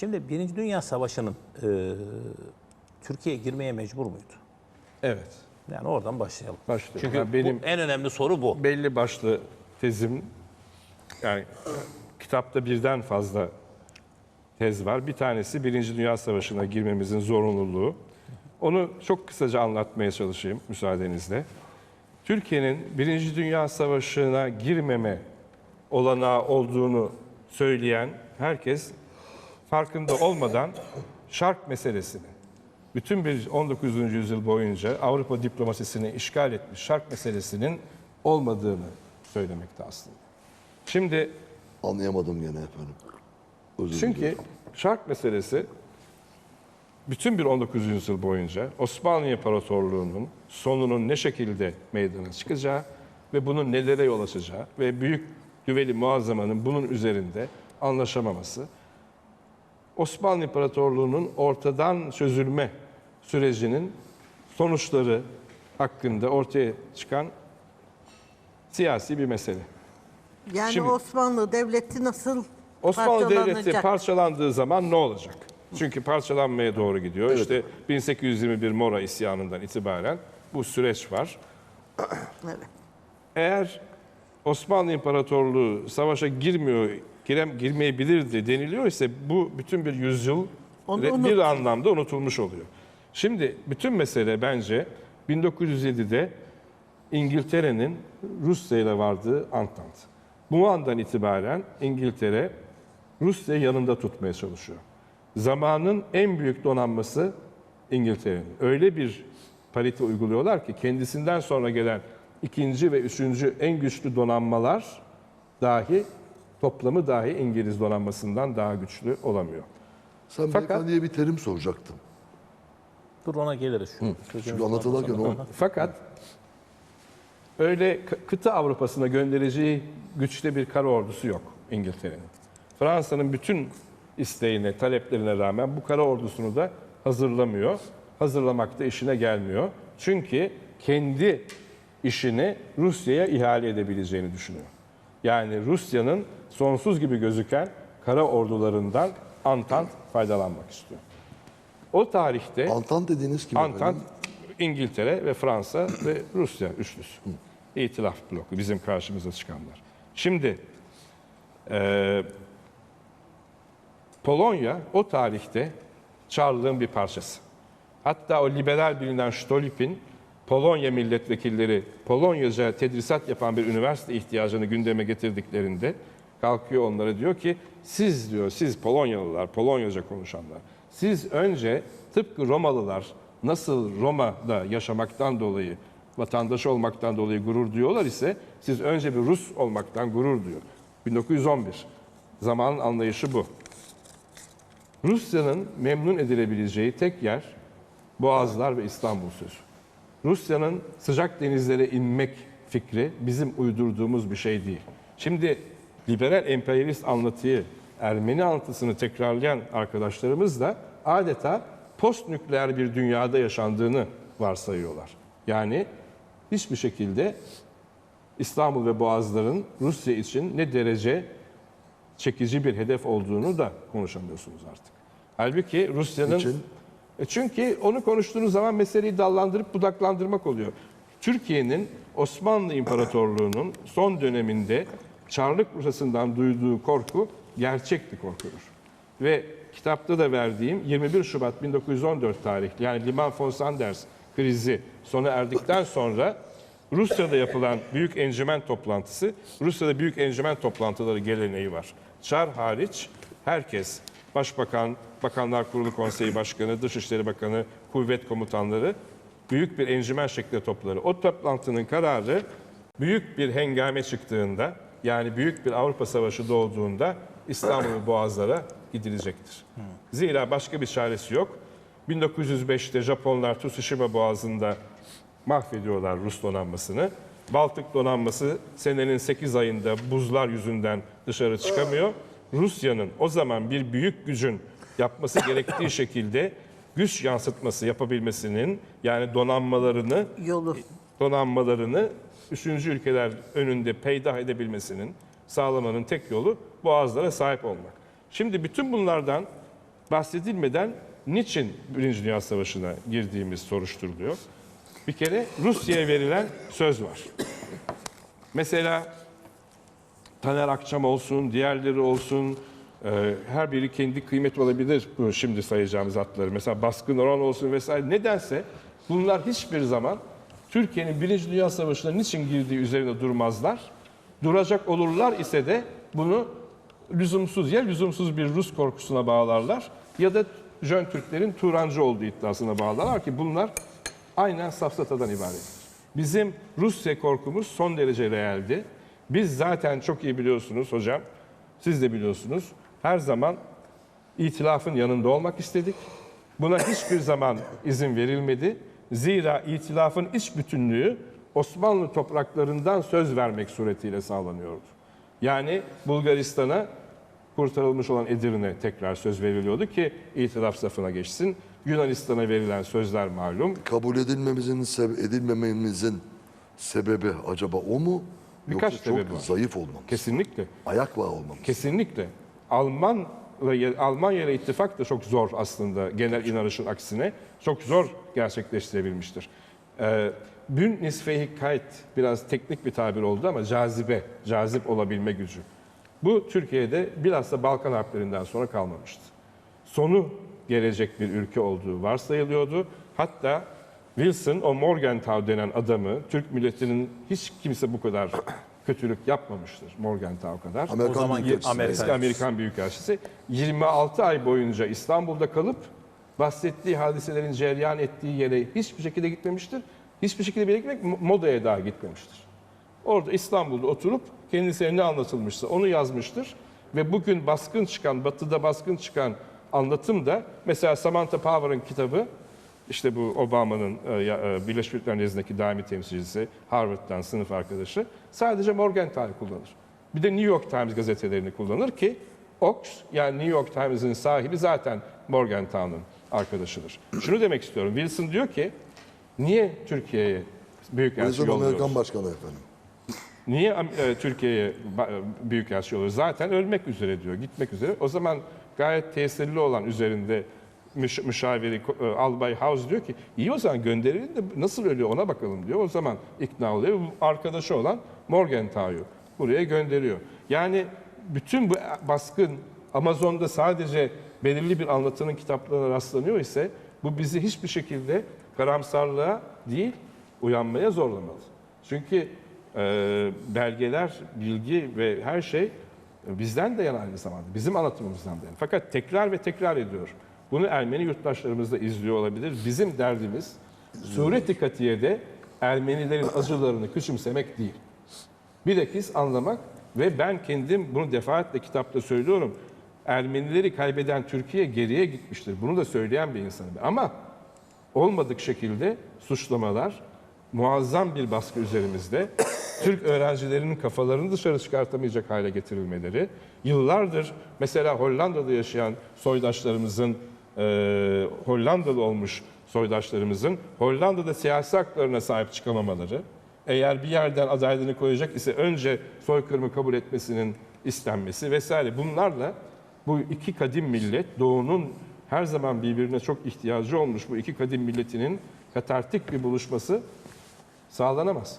Şimdi Birinci Dünya Savaşı'nın e, Türkiye girmeye mecbur muydu? Evet. Yani oradan başlayalım. Başlayalım. Çünkü Yani benim- en önemli soru bu. Belli başlı tezim yani kitapta birden fazla tez var. Bir tanesi Birinci Dünya Savaşı'na girmemizin zorunluluğu. Onu çok kısaca anlatmaya çalışayım müsaadenizle. Türkiye'nin Birinci Dünya Savaşı'na girmeme olanağı olduğunu söyleyen herkes farkında olmadan şark meselesini, bütün bir 19. yüzyıl boyunca Avrupa diplomasisini işgal etmiş şark meselesinin olmadığını söylemekte aslında. Şimdi Anlayamadım gene efendim. Özür çünkü dilerim. şark meselesi bütün bir 19. yüzyıl boyunca Osmanlı İmparatorluğu'nun sonunun ne şekilde meydana çıkacağı ve bunun nelere yol açacağı ve büyük güveli muazzamanın bunun üzerinde anlaşamaması Osmanlı İmparatorluğu'nun ortadan çözülme sürecinin sonuçları hakkında ortaya çıkan siyasi bir mesele. Yani Şimdi- Osmanlı Devleti nasıl Osmanlı Devleti parçalandığı zaman ne olacak? Çünkü parçalanmaya doğru gidiyor. İşte 1821 Mora isyanından itibaren bu süreç var. Evet. Eğer Osmanlı İmparatorluğu savaşa girmiyor, girem, girmeyebilirdi deniliyor ise bu bütün bir yüzyıl Onu bir anlamda unutulmuş oluyor. Şimdi bütün mesele bence 1907'de İngiltere'nin Rusya ile vardığı antant. Bu andan itibaren İngiltere Rusya'yı yanında tutmaya çalışıyor. Zamanın en büyük donanması İngiltere'nin. Öyle bir parite uyguluyorlar ki kendisinden sonra gelen ikinci ve üçüncü en güçlü donanmalar dahi toplamı dahi İngiliz donanmasından daha güçlü olamıyor. Sen Fakat- beyefendiye bir terim soracaktım. Dur ona geliriz. Şu Çünkü anlatılırken o Fakat öyle kı- kıta Avrupa'sına göndereceği güçte bir kara ordusu yok İngiltere'nin. Fransa'nın bütün isteğine, taleplerine rağmen bu kara ordusunu da hazırlamıyor. Hazırlamakta işine gelmiyor. Çünkü kendi işini Rusya'ya ihale edebileceğini düşünüyor. Yani Rusya'nın sonsuz gibi gözüken kara ordularından Antant faydalanmak istiyor. O tarihte Antant dediğiniz kim Antant? İngiltere ve Fransa ve Rusya üçlüsü. İtilaf bloku bizim karşımıza çıkanlar. Şimdi e, Polonya o tarihte Çarlığın bir parçası. Hatta o liberal bilinen Stolypin Polonya milletvekilleri Polonyaca tedrisat yapan bir üniversite ihtiyacını gündeme getirdiklerinde kalkıyor onlara diyor ki siz diyor siz Polonyalılar, Polonyaca konuşanlar siz önce tıpkı Romalılar nasıl Roma'da yaşamaktan dolayı vatandaş olmaktan dolayı gurur duyuyorlar ise siz önce bir Rus olmaktan gurur duyuyor. 1911 zamanın anlayışı bu. Rusya'nın memnun edilebileceği tek yer Boğazlar ve İstanbul sözü. Rusya'nın sıcak denizlere inmek fikri bizim uydurduğumuz bir şey değil. Şimdi liberal emperyalist anlatıyı, Ermeni anlatısını tekrarlayan arkadaşlarımız da adeta post nükleer bir dünyada yaşandığını varsayıyorlar. Yani hiçbir şekilde İstanbul ve Boğazların Rusya için ne derece çekici bir hedef olduğunu da konuşamıyorsunuz artık. Halbuki Rusya'nın... E çünkü onu konuştuğunuz zaman meseleyi dallandırıp budaklandırmak oluyor. Türkiye'nin Osmanlı İmparatorluğu'nun son döneminde Çarlık Rusyası'ndan duyduğu korku gerçekti korkudur. Ve kitapta da verdiğim 21 Şubat 1914 tarihli yani Liman von Sanders krizi sona erdikten sonra Rusya'da yapılan büyük encümen toplantısı, Rusya'da büyük encümen toplantıları geleneği var. Çar hariç herkes, Başbakan, Bakanlar Kurulu Konseyi Başkanı, Dışişleri Bakanı, kuvvet komutanları büyük bir encümen şeklinde topları. O toplantının kararı büyük bir hengame çıktığında, yani büyük bir Avrupa Savaşı doğduğunda İstanbul Boğazlara gidilecektir. Zira başka bir çaresi yok. 1905'te Japonlar Tsushima Boğazı'nda mahvediyorlar Rus donanmasını. Baltık donanması senenin 8 ayında buzlar yüzünden dışarı çıkamıyor. Rusya'nın o zaman bir büyük gücün yapması gerektiği şekilde güç yansıtması yapabilmesinin yani donanmalarını Yolu. donanmalarını üçüncü ülkeler önünde peydah edebilmesinin sağlamanın tek yolu boğazlara sahip olmak. Şimdi bütün bunlardan bahsedilmeden niçin Birinci Dünya Savaşı'na girdiğimiz soruşturuluyor. Bir kere Rusya'ya verilen söz var. Mesela Taner Akçam olsun, diğerleri olsun, e, her biri kendi kıymet olabilir bu şimdi sayacağımız atları. Mesela Baskın Orhan olsun vesaire. Nedense bunlar hiçbir zaman Türkiye'nin Birinci Dünya Savaşı'na niçin girdiği üzerine durmazlar. Duracak olurlar ise de bunu lüzumsuz ya lüzumsuz bir Rus korkusuna bağlarlar ya da Jön Türklerin Turancı olduğu iddiasına bağlarlar ki bunlar aynen safsatadan ibaret. Bizim Rusya korkumuz son derece realdi. Biz zaten çok iyi biliyorsunuz hocam, siz de biliyorsunuz. Her zaman itilafın yanında olmak istedik. Buna hiçbir zaman izin verilmedi. Zira itilafın iç bütünlüğü Osmanlı topraklarından söz vermek suretiyle sağlanıyordu. Yani Bulgaristan'a kurtarılmış olan Edirne tekrar söz veriliyordu ki itilaf safına geçsin. Yunanistan'a verilen sözler malum. Kabul edilmemizin, edilmememizin sebebi acaba o mu? Birkaç Yoksa çok sebebi var. zayıf olmamız, Kesinlikle. ayak bağı olmamız. Kesinlikle. Alman Almanya ile ittifak da çok zor aslında genel inanışın aksine. Çok zor gerçekleştirebilmiştir. Ee, Bündnisfähigkeit biraz teknik bir tabir oldu ama cazibe, cazip olabilme gücü. Bu Türkiye'de bilhassa Balkan harplerinden sonra kalmamıştı. Sonu gelecek bir ülke olduğu varsayılıyordu. Hatta Wilson, o Morgenthau denen adamı, Türk milletinin hiç kimse bu kadar kötülük yapmamıştır Morgenthau kadar. Amerikan O zamanki Büyükelçisi. Amerika- Eski Amerikan Büyükelçisi 26 ay boyunca İstanbul'da kalıp bahsettiği hadiselerin cereyan ettiği yere hiçbir şekilde gitmemiştir. Hiçbir şekilde bir yere gitmek modaya daha gitmemiştir. Orada İstanbul'da oturup kendisine ne anlatılmışsa onu yazmıştır. Ve bugün baskın çıkan, batıda baskın çıkan anlatım da mesela Samantha Power'ın kitabı işte bu Obama'nın e, e, Birleşmiş Milletler nezdindeki daimi temsilcisi, Harvard'dan sınıf arkadaşı sadece Morgenthau kullanır. Bir de New York Times gazetelerini kullanır ki Ox yani New York Times'ın sahibi zaten Morgenthau'nun arkadaşıdır. Şunu demek istiyorum. Wilson diyor ki niye Türkiye'ye büyükelçi Wilson yolluyoruz? Amerikan Başkanı efendim. Niye e, Türkiye'ye ba- e, büyükelçi oluyor? Zaten ölmek üzere diyor, gitmek üzere. O zaman gayet tesirli olan üzerinde müş- müşaviri e, Albay House diyor ki iyi o zaman gönderelim de nasıl ölüyor ona bakalım diyor. O zaman ikna oluyor. Arkadaşı olan Morgenthau'yu buraya gönderiyor. Yani bütün bu baskın Amazon'da sadece belirli bir anlatının kitaplarına rastlanıyor ise bu bizi hiçbir şekilde karamsarlığa değil uyanmaya zorlamalı. Çünkü e, belgeler, bilgi ve her şey bizden de yan aynı zamanda. Bizim anlatımımızdan da yan. Fakat tekrar ve tekrar ediyor. Bunu Ermeni yurttaşlarımız da izliyor olabilir. Bizim derdimiz sureti katiyede Ermenilerin acılarını küçümsemek değil. Bilakis anlamak ve ben kendim bunu defaatle kitapta söylüyorum. Ermenileri kaybeden Türkiye geriye gitmiştir. Bunu da söyleyen bir insanım. Ama olmadık şekilde suçlamalar, muazzam bir baskı üzerimizde, Türk öğrencilerinin kafalarını dışarı çıkartamayacak hale getirilmeleri, yıllardır mesela Hollanda'da yaşayan soydaşlarımızın, e, Hollandalı olmuş soydaşlarımızın Hollanda'da siyasi haklarına sahip çıkamamaları, eğer bir yerden adaylığını koyacak ise önce soykırımı kabul etmesinin istenmesi vesaire bunlarla bu iki kadim millet Doğu'nun her zaman birbirine çok ihtiyacı olmuş bu iki kadim milletinin katartik bir buluşması sağlanamaz.